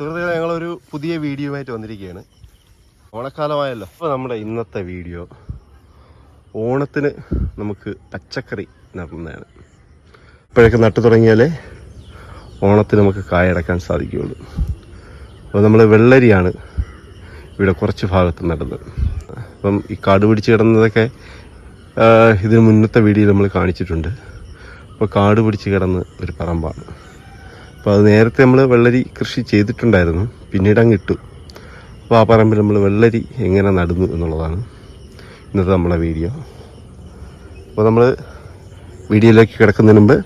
സുഹൃത്തുക്കളെ ഞങ്ങളൊരു പുതിയ വീഡിയോ ആയിട്ട് വന്നിരിക്കുകയാണ്. ഓണക്കാലമായല്ലോ. അപ്പോൾ നമ്മുടെ ഇന്നത്തെ വീഡിയോ ഓണത്തിന് നമുക്ക് പച്ചക്കറി നടുന്നതാണ്. ഇപ്പോഴൊക്കെ നട്ടു തുടങ്ങിയാലേ ഓണത്തിന് നമുക്ക് കായടക്കാൻ സാധിക്കുകയുള്ളൂ. അപ്പോൾ നമ്മൾ വെള്ളരിയാണ് ഇവിടെ കുറച്ച് ഭാഗത്ത് നടുന്നത്. അപ്പം ഈ കാട് പിടിച്ച് കിടന്നതൊക്കെ ഇതിന് മുന്നത്തെ വീഡിയോയിൽ നമ്മൾ കാണിച്ചിട്ടുണ്ട്. അപ്പോൾ കാട് പിടിച്ച് കിടന്ന് ഒരു പറമ്പാണ്. അപ്പോൾ അത് നേരത്തെ നമ്മൾ വെള്ളരി കൃഷി ചെയ്തിട്ടുണ്ടായിരുന്നു. പിന്നീട് അങ്ങ് ഇട്ടു. അപ്പോൾ ആ പറമ്പിൽ നമ്മൾ വെള്ളരി എങ്ങനെ നടുന്നു എന്നുള്ളതാണ് ഇന്നത്തെ നമ്മളെ വീഡിയോ. അപ്പോൾ നമ്മൾ വീഡിയോയിലേക്ക് കിടക്കുന്നതിന് മുമ്പ്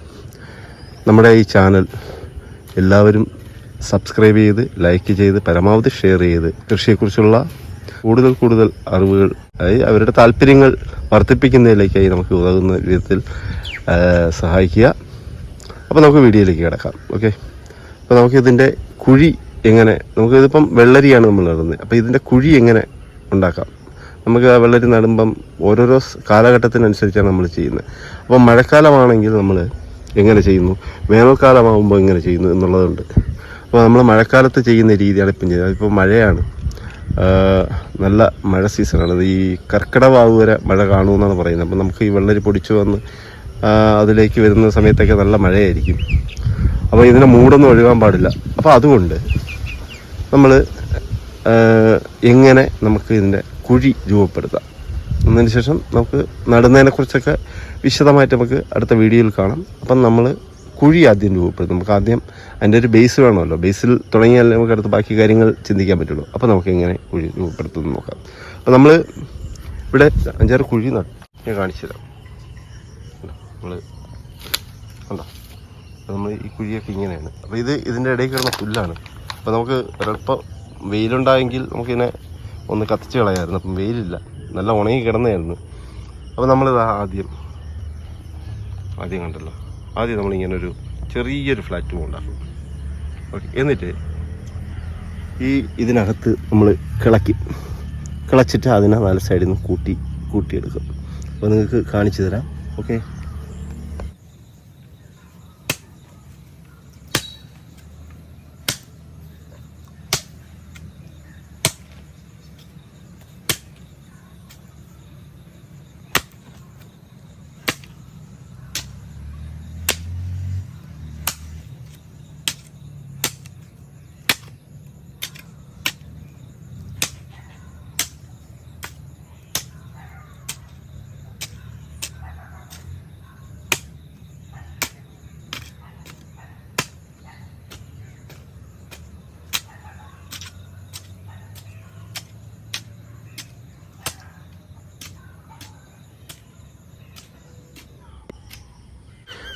നമ്മുടെ ഈ ചാനൽ എല്ലാവരും സബ്സ്ക്രൈബ് ചെയ്ത് ലൈക്ക് ചെയ്ത് പരമാവധി ഷെയർ ചെയ്ത് കൃഷിയെക്കുറിച്ചുള്ള കൂടുതൽ കൂടുതൽ അറിവുകൾ അതായത് അവരുടെ താല്പര്യങ്ങൾ വർദ്ധിപ്പിക്കുന്നതിലേക്കായി നമുക്ക് ഉതകുന്ന വിധത്തിൽ സഹായിക്കുക. അപ്പോൾ നമുക്ക് വീഡിയോയിലേക്ക് കിടക്കാം ഓക്കെ അപ്പോൾ നമുക്ക് ഇതിന്റെ കുഴി എങ്ങനെ നമുക്ക് ഇതിപ്പം വെള്ളരിയാണ് നമ്മൾ നടുന്നത്. അപ്പോൾ ഇതിന്റെ കുഴി എങ്ങനെ ഉണ്ടാക്കാം? നമുക്ക് ആ വെള്ളരി നടുമ്പം ഓരോരോ കാലഘട്ടത്തിനനുസരിച്ചാണ് നമ്മൾ ചെയ്യുന്നത്. അപ്പോൾ മഴക്കാലമാണെങ്കിൽ നമ്മൾ എങ്ങനെ ചെയ്യുന്നു? വേനൽക്കാലമാകുമ്പോൾ എങ്ങനെ ചെയ്യുന്നു എന്നുള്ളതുണ്ട്. അപ്പോൾ നമ്മൾ മഴക്കാലത്ത് ചെയ്യുന്ന രീതിയാണ് ഇപ്പം ചെയ്യുന്നത്. അതിപ്പോൾ മഴയാണ്. നല്ല മഴ സീസണാണ് ഈ കർക്കിടവാവ് വരെ മഴ കാണുമെന്നാണ് പറയുന്നത്. അപ്പം നമുക്ക് ഈ വെള്ളരി പൊടിച്ചു വന്ന് അതിലേക്ക് വരുന്ന സമയത്തൊക്കെ നല്ല മഴയായിരിക്കും. അപ്പോൾ ഇതിനെ മൂടൊന്നും ഒഴുകാൻ പാടില്ല. അപ്പോൾ അതുകൊണ്ട് നമ്മൾ എങ്ങനെ നമുക്ക് ഇതിന്റെ കുഴി രൂപപ്പെടുത്താം. എന്നതിന് ശേഷം നമുക്ക് നടുന്നതിനെക്കുറിച്ചൊക്കെ വിശദമായിട്ട് നമുക്ക് അടുത്ത വീഡിയോയിൽ കാണാം. അപ്പം നമ്മൾ കുഴി ആദ്യം രൂപപ്പെടുത്തും. നമുക്ക് ആദ്യം അതിന്റെ ഒരു ബേസ് വേണമല്ലോ. ബേസിൽ തുടങ്ങിയാൽ നമുക്ക് അടുത്ത ബാക്കി കാര്യങ്ങൾ ചിന്തിക്കാൻ പറ്റുള്ളൂ. അപ്പോൾ നമുക്ക് എങ്ങനെ കുഴി രൂപപ്പെടുത്തുമെന്ന് നോക്കാം. അപ്പോൾ നമ്മൾ ഇവിടെ അഞ്ചാറ് കുഴി ഞാൻ കാണിച്ചു തരാം നമ്മൾ കണ്ടോ? നമ്മൾ ഈ കുഴിയൊക്കെ ഇങ്ങനെയാണ്. അപ്പോൾ ഇത് ഇതിന്റെ ഇടയിൽ കിടന്ന പുല്ലാണ്. അപ്പോൾ നമുക്ക് ഒരൽപ്പം വെയിലുണ്ടായെങ്കിൽ നമുക്കിതിനെ ഒന്ന് കത്തിച്ച് കളയായിരുന്നു. അപ്പം വെയിലില്ല. നല്ല ഉണങ്ങി കിടന്നായിരുന്നു അപ്പോൾ നമ്മളിത് ആദ്യം ആദ്യം കണ്ടല്ലോ. ആദ്യം നമ്മളിങ്ങനെ ഒരു ചെറിയൊരു ഫ്ലാറ്റ് ഉണ്ടാക്കും ഓക്കെ. എന്നിട്ട് ഈ ഇതിനകത്ത് നമ്മൾ കിളക്കി. കിളച്ചിട്ട് അതിനെ നാല് സൈഡിൽ നിന്ന് കൂട്ടി കൂട്ടിയെടുക്കും. അപ്പോൾ നിങ്ങൾക്ക് കാണിച്ചു തരാം. ഓക്കെ.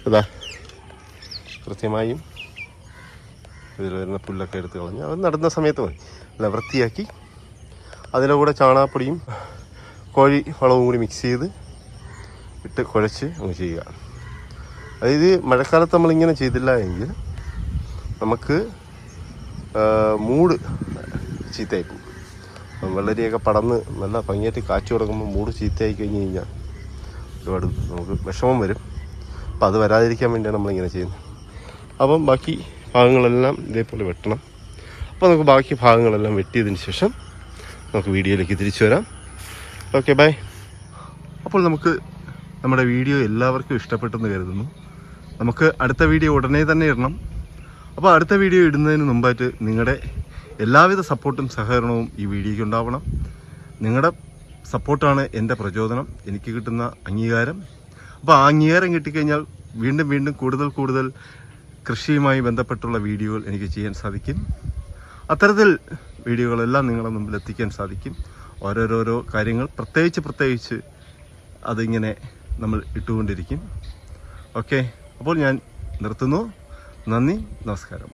അതാ കൃത്യമായും ഇതിൽ വരുന്ന പുല്ലൊക്കെ എടുത്ത് കളഞ്ഞ് അത് നടുന്ന സമയത്ത് മതി. അല്ല വൃത്തിയാക്കി അതിന്റെ കൂടെ ചാണാപ്പൊടിയും കോഴി വളവും കൂടി മിക്സ് ചെയ്ത് ഇട്ട് കുഴച്ച് അങ്ങ് ചെയ്യുക. അതായത് മഴക്കാലത്ത് നമ്മളിങ്ങനെ ചെയ്തില്ല എങ്കിൽ നമുക്ക് മൂട് ചീത്തയായിപ്പോകും വെള്ളരിയൊക്കെ പടന്ന് നല്ല ഭംഗിയായിട്ട് കാച്ചു തുടങ്ങുമ്പോൾ മൂട് ചീത്തയായി കഴിഞ്ഞ് കഴിഞ്ഞാൽ ഒരുപാട് നമുക്ക് വിഷമം വരും. അപ്പം അത് വരാതിരിക്കാൻ വേണ്ടിയാണ് നമ്മളിങ്ങനെ ചെയ്യുന്നത്. അപ്പം ബാക്കി ഭാഗങ്ങളെല്ലാം ഇതേപോലെ വെട്ടണം. അപ്പോൾ നമുക്ക് ബാക്കി ഭാഗങ്ങളെല്ലാം വെട്ടിയതിന് ശേഷം നമുക്ക് വീഡിയോയിലേക്ക് തിരിച്ചു വരാം. Okay bye. അപ്പോൾ നമുക്ക് നമ്മുടെ വീഡിയോ എല്ലാവർക്കും ഇഷ്ടപ്പെട്ടെന്ന് കരുതുന്നു. നമുക്ക് അടുത്ത വീഡിയോ ഉടനെ തന്നെ ഇടണം. അപ്പോൾ അടുത്ത വീഡിയോ ഇടുന്നതിന് മുമ്പായിട്ട് നിങ്ങളുടെ എല്ലാവിധ സപ്പോർട്ടും സഹകരണവും ഈ വീഡിയോയ്ക്ക് ഉണ്ടാവണം. നിങ്ങളുടെ സപ്പോർട്ടാണ് എന്റെ പ്രചോദനം. എനിക്ക് കിട്ടുന്ന അംഗീകാരം. അപ്പോൾ അംഗീകാരം കിട്ടിക്കഴിഞ്ഞാൽ വീണ്ടും വീണ്ടും കൂടുതൽ കൂടുതൽ കൃഷിയുമായി ബന്ധപ്പെട്ടുള്ള വീഡിയോകൾ എനിക്ക് ചെയ്യാൻ സാധിക്കും. അത്തരത്തിൽ വീഡിയോകളെല്ലാം നിങ്ങളുടെ മുമ്പിൽ എത്തിക്കാൻ സാധിക്കും. ഓരോരോരോ കാര്യങ്ങൾ പ്രത്യേകിച്ച് പ്രത്യേകിച്ച് അതിങ്ങനെ നമ്മൾ ഇട്ടുകൊണ്ടിരിക്കും. ഓക്കെ അപ്പോൾ ഞാൻ നിർത്തുന്നു. നന്ദി നമസ്കാരം.